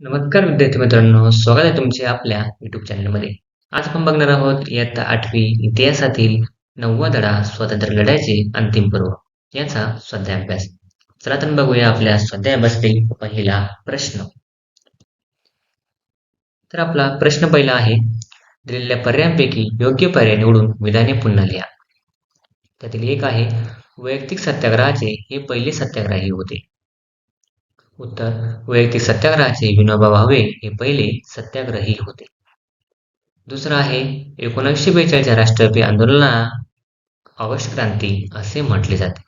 नमस्कार विद्यार्थी मित्रांनो स्वागत आहे तुमचे आपल्या युट्यूब चॅनलमध्ये आज आपण बघणार आहोत इयत्ता आठवी इतिहासातील नववा धडा स्वातंत्र्य लढ्याचे अंतिम पर्व याचा स्वाध्याय अभ्यास चला तर बघूया आपल्या स्वाध्याय अभ्यासातील पहिला प्रश्न. तर आपला प्रश्न पहिला आहे दिलेल्या पर्यायांपैकी योग्य पर्याय निवडून विधाने पुन्हा लिहा. त्यातील एक आहे वैयक्तिक सत्याग्रहाचे हे पहिले सत्याग्रही होते. उत्तर वैयक्तिक सत्याग्रहाचे विनोबा भावे हे पहिले सत्याग्रही होते. दुसरं आहे एकोणीसशे बेचाळीसच्या राष्ट्रव्यापी आंदोलनाला ऑगस्ट क्रांती असे म्हटले जाते.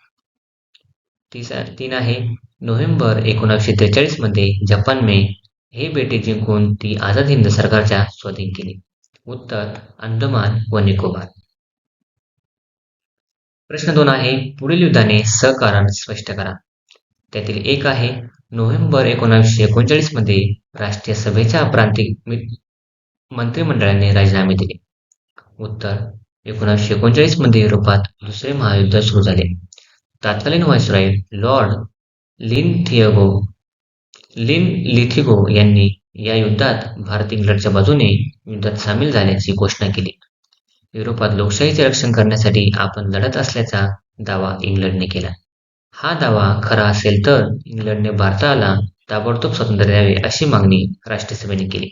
तीन आहे नोव्हेंबर एकोणीसशे त्रेचाळीसमध्ये जपानने हे बेटे जिंकून ती आझाद हिंद सरकारच्या स्वाधीन केली. उत्तर अंदमान व निकोबार. प्रश्न दोन आहे पुढील युद्धाने सहकारण स्पष्ट करा. त्यातील एक आहे नोव्हेंबर एकोणीसशे एकोणचाळीसमध्ये राष्ट्रीय सभेच्या प्रांतिक मंत्रिमंडळाने राजीनामे दिले. उत्तर एकोणीसशे एकोणचाळीसमध्ये युरोपात दुसरे महायुद्ध सुरू झाले. तत्कालीन व्हायसरॉय लॉर्ड लिन थिएगो लिन लिथिगो यांनी या युद्धात भारत इंग्लंडच्या बाजूने युद्धात सामील झाल्याची घोषणा केली. युरोपात लोकशाहीचे रक्षण करण्यासाठी आपण लढत असल्याचा दावा इंग्लंडने केला. हा दावा खरा असेल तर इंग्लंडने भारताला ताबडतोब स्वातंत्र्य द्यावे अशी मागणी राष्ट्रसभेने केली.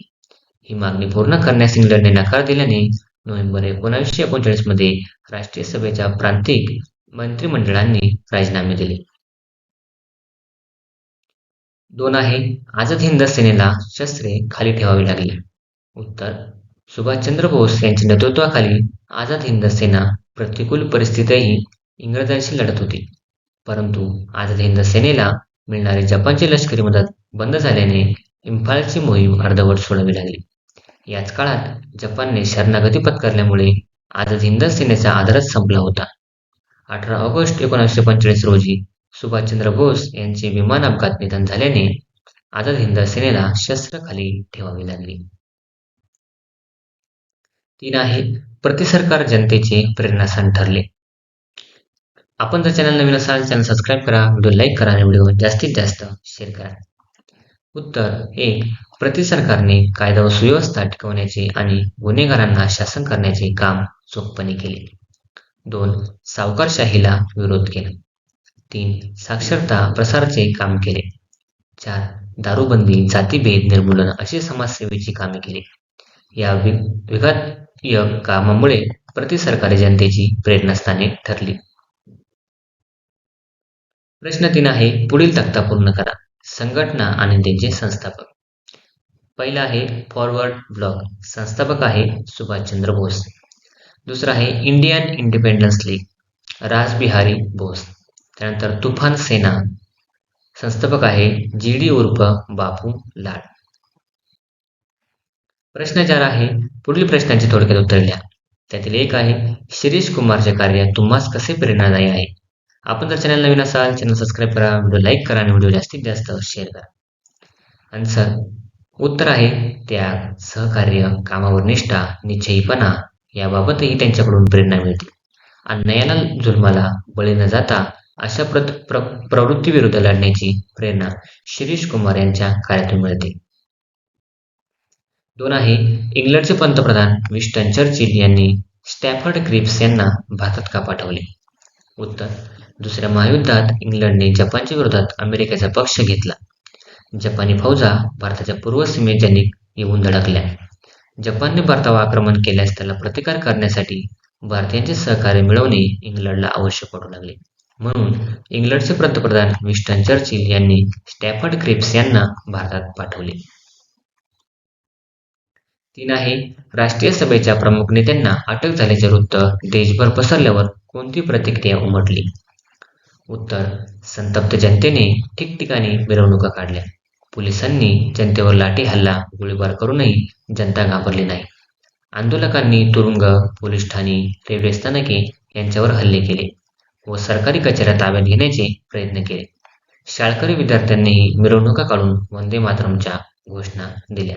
ही मागणी पूर्ण करण्यास इंग्लंडने नकार दिल्याने नोव्हेंबर एकोणीसशे एकोणचाळीसमध्ये राष्ट्रीय सभेच्या प्रांतिक मंत्रिमंडळांनी राजीनामे दिले. दोन आहे आझाद हिंद सेनेला शस्त्रे खाली ठेवावी लागली. उत्तर सुभाषचंद्र बोस यांच्या नेतृत्वाखाली आझाद हिंद सेना प्रतिकूल परिस्थितीतही इंग्रजांशी लढत होती. परंतु आझाद हिंद सेनेला मिळणारी जपानची लष्करी मदत बंद झाल्याने इम्फालची मोहीम अर्धवट सोडावी लागली. याच काळात जपानने शरणागती पत्करल्यामुळे आझाद हिंद सेनेचा आधारच संपला होता. अठरा ऑगस्ट एकोणीसशे पंचेचाळीस रोजी सुभाषचंद्र बोस यांचे विमान अपघात निधन झाल्याने आझाद हिंद सेनेला शस्त्र खाली ठेवावी लागली. तीन आहे प्रतिसरकार जनतेचे प्रेरणास्थान ठरले. आपण जर चॅनल नवीन असाल चॅनल सबस्क्राईब करा व्हिडिओ लाईक करा आणि व्हिडिओ जास्तीत जास्त शेअर करा. उत्तर एक प्रति सरकारने कायदा व सुव्यवस्था टिकवण्याचे आणि गुन्हेगारांना शासन करण्याचे काम चोखपणे केले. दोन सावकारशाहीला विरोध केला. तीन साक्षरता प्रसारचे काम केले. चार दारूबंदी जातीभेद निर्मूलन अशी समाजसेवेची कामे केली. या विघातीय कामामुळे प्रतिसरकारी जनतेची प्रेरणास्थाने ठरली. प्रश्न तीन आहे पुढील तक्ता पूर्ण करा. संघटना आणि त्यांचे संस्थापक. पहिला आहे फॉरवर्ड ब्लॉक. संस्थापक आहे सुभाषचंद्र बोस. दुसरा आहे Indian independence league. Rajbihari Bose. त्यानंतर तुफान सेना. संस्थापक आहे जी डी उर्फ बापू लाड. प्रश्न चार आहे पुढील प्रश्नांची थोडक्यात उत्तर लिहा त्यातील एक आहे शिरीष कुमारचे कार्य तुम्हास कसे प्रेरणादायी आहे? आपण जर चॅनल नवीन असाल चॅनल सबस्क्राईब करा व्हिडिओ लाईक करा आणि व्हिडिओ जास्तीत जास्त शेअर करा. आन्सर उत्तर आहे त्याग सहकार्य कामावर निष्ठा निश्चयीपणा याबाबतही त्यांच्याकडून प्रेरणा मिळते. अन्यायाला जुलमाला बळी न जाता अशा प्र, प्र प्रवृत्तीविरुद्ध लढण्याची प्रेरणा शिरीष कुमार यांच्या कार्यातून मिळते. दोन आहे इंग्लंडचे पंतप्रधान विस्टन चर्चिल यांनी स्टॅफर्ड क्रिप्स यांना भारतात का पाठवले? उत्तर दुसऱ्या महायुद्धात इंग्लंडने जपानच्या विरोधात अमेरिकेचा पक्ष घेतला. जपानी फौजा भारताच्या पूर्व सीमेत त्यांनी येऊन धडकल्या. जपानने भारतावर आक्रमण केल्यास त्याला प्रतिकार करण्यासाठी भारतीयांचे सहकार्य मिळवणे इंग्लंडला आवश्यक पडू लागले. म्हणून इंग्लंडचे पंतप्रधान विस्टन चर्चिल यांनी स्टॅफर्ड क्रिप्स यांना भारतात पाठवले. तीन आहे राष्ट्रीय सभेच्या प्रमुख नेत्यांना अटक झाल्याचे वृत्त देशभर पसरल्यावर कोणती प्रतिक्रिया उमटली? उत्तर. संतप्त जनतेने ठिकठिकाणी मिरवणुका काढल्या. पोलिसांनी जनतेवर लाठी हल्ला गोळीबार करूनही जनता घाबरली नाही. आंदोलकांनी तुरुंग पोलीस ठाणे रेल्वे स्थानके यांच्यावर हल्ले केले व सरकारी कचेऱ्या ताब्यात घेण्याचे प्रयत्न केले. शाळकरी विद्यार्थ्यांनीही मिरवणुका काढून वंदे मातरमच्या घोषणा दिल्या.